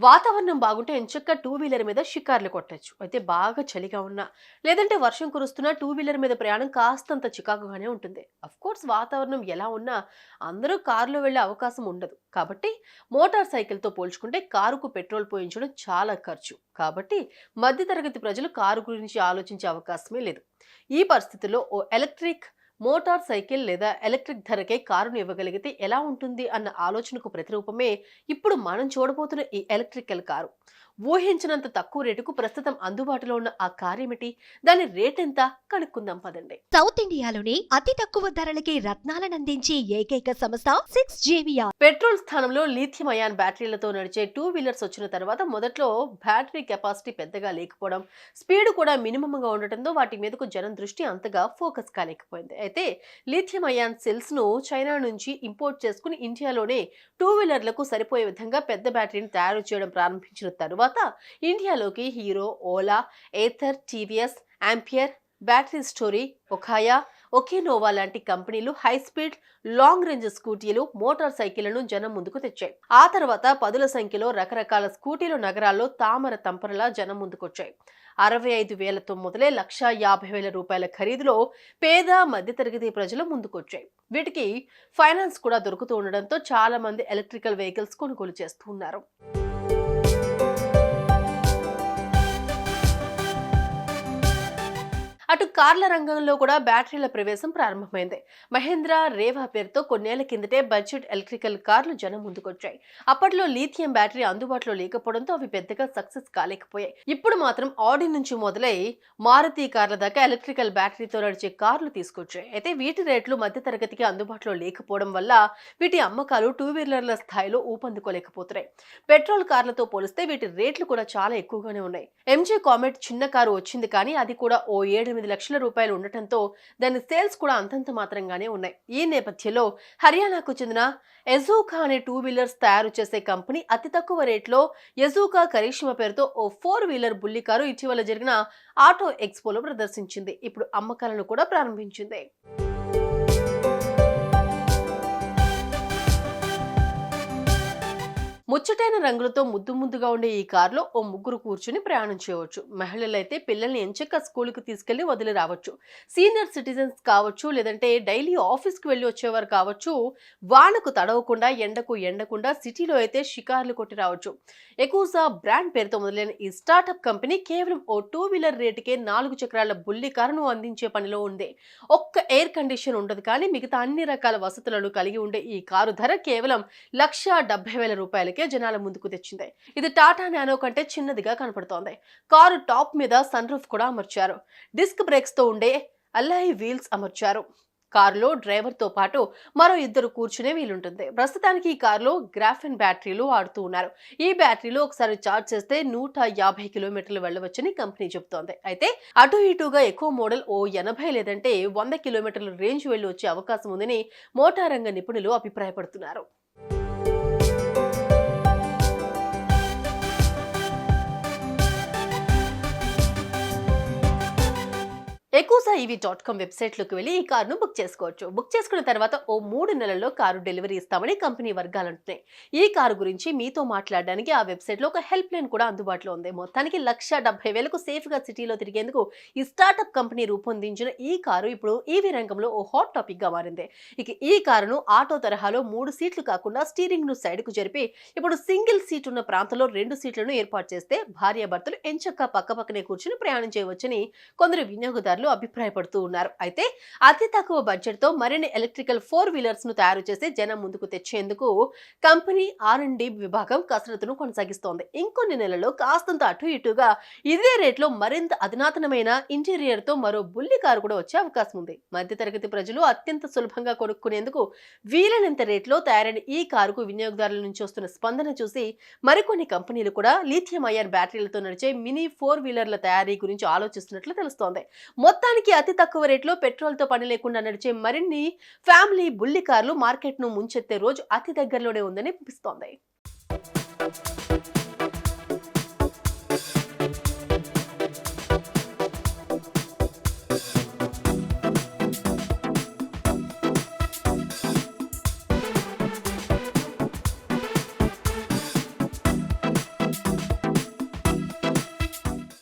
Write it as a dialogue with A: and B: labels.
A: వాతావరణం బాగుంటే ఎంచక్క టూ వీలర్ మీద షికార్లు కొట్టచ్చు. అయితే బాగా చలిగా ఉన్నా లేదంటే వర్షం కురుస్తున్నా టూ వీలర్ మీద ప్రయాణం కాస్తంత చికాకుగానే ఉంటుంది. అఫ్ కోర్స్ వాతావరణం ఎలా ఉన్నా అందరూ కారులో వెళ్ళే అవకాశం ఉండదు. కాబట్టి మోటార్ సైకిల్తో పోల్చుకుంటే కారుకు పెట్రోల్ పోయించడం చాలా ఖర్చు. కాబట్టి మధ్యతరగతి ప్రజలు కారు గురించి ఆలోచించే అవకాశమే లేదు. ఈ పరిస్థితుల్లో ఓ ఎలక్ట్రిక్ మోటార్ సైకిల్ లేదా ఎలక్ట్రిక్ ధరకే కారును ఇవ్వగలిగితే ఎలా ఉంటుంది అన్న ఆలోచనకు ప్రతిరూపమే ఇప్పుడు మనం చూడబోతున్న ఈ ఎలక్ట్రికల్ కారు. ఊహించినంత తక్కువ రేటుకు ప్రస్తుతం అందుబాటులో ఉన్న ఆ కారు ఏమిటి దాని రేట్ ఎంత? కనుక్కుందాం పదండి.
B: సౌత్ ఇండియాలోనే అతి తక్కువ ధరలకి రత్నాలనందించే ఏకైక సంస్థ సిక్స్ జేవియా
A: పెట్రోల్ స్థానంలో లీథియం అయాన్ బ్యాటరీలతో నడిచే టూ వీలర్స్ వచ్చిన తర్వాత మొదట్లో బ్యాటరీ కెపాసిటీ పెద్దగా లేకపోవడం స్పీడ్ కూడా మినిమంగా ఉండటంతో వాటి మీదకు జనం దృష్టి అంతగా ఫోకస్ కాలేకపోయింది. అయితే లీథియం అయాన్ సెల్స్ను చైనా నుంచి ఇంపోర్ట్ చేసుకుని ఇండియాలోనే టూ వీలర్లకు సరిపోయే విధంగా పెద్ద బ్యాటరీని తయారు చేయడం ప్రారంభించిన తరువాత ఇండియాలోకి Hero Ola Ather TVS Ampere battery story Okaya ఒకేనోవా లాంటి కంపెనీలు హై స్పీడ్ లాంగ్ రేంజ్ స్కూటీలు మోటార్ సైకిళ్ళను జనం ముందుకు తెచ్చాయి. ఆ తర్వాత పదుల సంఖ్యలో రకరకాల స్కూటీలు నగరాల్లో తామర తంపరలా జనం ముందుకొచ్చాయి. అరవై ఐదు వేలతో మొదలై లక్ష యాభై వేల రూపాయల ఖరీదులో పేద మధ్యతరగతి ప్రజలు ముందుకొచ్చాయి. వీటికి ఫైనాన్స్ కూడా దొరుకుతూ ఉండడంతో చాలా మంది ఎలక్ట్రికల్ వెహికల్స్ కొనుగోలు చేస్తూ ఉన్నారు. అటు కార్ల రంగంలో కూడా బ్యాటరీల ప్రవేశం ప్రారంభమైంది. మహేంద్ర రేవా పేరుతో కొన్నేళ్ళ కిందటే బడ్జెట్ ఎలక్ట్రికల్ కార్లు జనం ముందుకొచ్చాయి. అప్పట్లో లీథియం బ్యాటరీ అందుబాటులో లేకపోవడంతో అవి పెద్దగా సక్సెస్ కాలేకపోయాయి. ఇప్పుడు మాత్రం ఆడి నుంచి మొదలై మారుతి కార్ల దాకా ఎలక్ట్రికల్ బ్యాటరీతో నడిచే కార్లు తీసుకొచ్చాయి. అయితే వీటి రేట్లు మధ్యతరగతికి అందుబాటులో లేకపోవడం వల్ల వీటి అమ్మకాలు టూ వీలర్ల స్థాయిలో ఊపందుకోలేకపోతున్నాయి. పెట్రోల్ కార్లతో పోలిస్తే వీటి రేట్లు కూడా చాలా ఎక్కువగానే ఉన్నాయి. ఎంజే కామెట్ చిన్న కారు వచ్చింది కానీ అది కూడా ఓ ఏడెనిమిది లక్షల రూపాయలు ఉండటంతో దాని సేల్స్ కూడా అంతంత మాత్రంగానే ఉన్నాయి. ఈ నేపథ్యంలో హర్యానాకు చెందిన ఎజూకా అనే టూ వీలర్స్ తయారు చేసే కంపెనీ అతి తక్కువ రేట్లో ఎజూకా కరీష్మ పేరుతో ఓ ఫోర్ వీలర్ బుల్లి కారు ఇటీవల జరిగిన ఆటో ఎక్స్పోలో ప్రదర్శించింది. ఇప్పుడు అమ్మకాలను కూడా ప్రారంభించింది. ముచ్చటైన రంగులతో ముద్దు ముద్దుగా ఉండే ఈ కారులో ఓ ముగ్గురు కూర్చుని ప్రయాణం చేయవచ్చు. మహిళలైతే పిల్లల్ని ఎంచక్క స్కూల్కి తీసుకెళ్ళి వదిలి రావచ్చు. సీనియర్ సిటిజన్స్ కావచ్చు లేదంటే డైలీ ఆఫీస్కి వెళ్ళి వచ్చేవారు కావచ్చు వానకు తడవకుండా ఎండకు ఎండకుండా సిటీలో అయితే షికార్లు కొట్టి రావచ్చు. ఎకూజా బ్రాండ్ పేరుతో మొదలైన ఈ స్టార్టప్ కంపెనీ కేవలం ఓ టూ వీలర్ రేటుకే నాలుగు చక్రాల బుల్లి కారును అందించే పనిలో ఉంది. ఒక్క ఎయిర్ కండిషన్ ఉండదు కానీ మిగతా అన్ని రకాల వసతులను కలిగి ఉండే ఈ కారు ధర కేవలం లక్ష డెబ్బై వేల రూపాయలకే జనాల ముందుకు తెచ్చింది. ఇది టాటా నానో కంటే చిన్నదిగా కనపడుతోంది. కారు టాప్ మీద సన్ రూఫ్ కూడా అమర్చారు. డిస్క్ బ్రేక్స్తో ఉండే అల్లాయి వీల్స్ అమర్చారు. కారులో డ్రైవర్తో పాటు మరో ఇద్దరు కూర్చునే వీలుంటుంది. ప్రస్తుతానికి ఈ కారులో గ్రాఫిన్ బ్యాటరీలు ఆడుతూ ఉన్నారు. ఈ బ్యాటరీలు ఒకసారి ఛార్జ్ చేస్తే నూట యాభై కిలోమీటర్లు వెళ్ళవచ్చని కంపెనీ చెబుతోంది. అయితే అటు ఇటుగా ఎక్కువ మోడల్ ఓ ఎనభై లేదంటే వంద కిలోమీటర్ల రేంజ్ వెళ్ళి వచ్చే అవకాశం ఉందని మోటార్ రంగ నిపుణులు అభిప్రాయపడుతున్నారు. ఈవీ డాట్ కామ్ వెబ్సైట్లోకి వెళ్ళి ఈ కారును బుక్ చేసుకోవచ్చు. బుక్ చేసుకున్న తర్వాత ఓ మూడు నెలల్లో కారు డెలివరీ ఇస్తామని కంపెనీ వర్గాలు అంటున్నాయి. ఈ కారు గురించి మీతో మాట్లాడడానికి ఆ వెబ్సైట్లో ఒక హెల్ప్ లైన్ కూడా అందుబాటులో ఉంది. మొత్తానికి లక్ష డెబ్బై వేలకు సేఫ్గా సిటీలో తిరిగేందుకు ఈ స్టార్టప్ కంపెనీ రూపొందించిన ఈ కారు ఇప్పుడు ఈవీ రంగంలో ఓ హాట్ టాపిక్గా మారింది. ఇక ఈ కారును ఆటో తరహాలో మూడు సీట్లు కాకుండా స్టీరింగ్ను సైడ్కు జరిపి ఇప్పుడు సింగిల్ సీట్ ఉన్న ప్రాంతంలో రెండు సీట్లను ఏర్పాటు చేస్తే భార్యాభర్తలు ఎంచక్క పక్కపక్కనే కూర్చుని ప్రయాణం చేయవచ్చని కొందరు వినియోగదారులు అభిప్రాయపడుతూ ఉన్నారు. అయితే అతి తక్కువ బడ్జెట్తో మరిన్ని ఎలక్ట్రికల్ ఫోర్ వీలర్స్ను తయారు చేసి జనం ముందుకు తెచ్చేందుకు కంపెనీ ఆర్ అండ్ డి విభాగం కసరత్తును కొనసాగిస్తోంది. ఇంకొన్ని నెలల్లో కాస్తంత అటు ఇటుగా ఇదే రేట్లో మరింత అధునాతనమైన ఇంటీరియర్తో మరో బుల్లి కారు కూడా వచ్చే అవకాశం ఉంది. మధ్యతరగతి ప్రజలు అత్యంత సులభంగా కొనుక్కునేందుకు వీలైనంత రేట్లో తయారైన ఈ కారుకు వినియోగదారుల నుంచి వస్తున్న స్పందన చూసి మరికొన్ని కంపెనీలు కూడా లీథియం అయాన్ బ్యాటరీలతో నడిచే మినీ ఫోర్ వీలర్ల తయారీ గురించి ఆలోచిస్తున్నట్లు తెలుస్తోంది. మొత్తానికి అతి తక్కువ రేట్లో పెట్రోల్తో పని లేకుండా నడిచే మరిన్ని ఫ్యామిలీ బుల్లి కార్లు మార్కెట్ను ముంచెత్తే రోజు అతి దగ్గరలోనే ఉందని అనిపిస్తోంది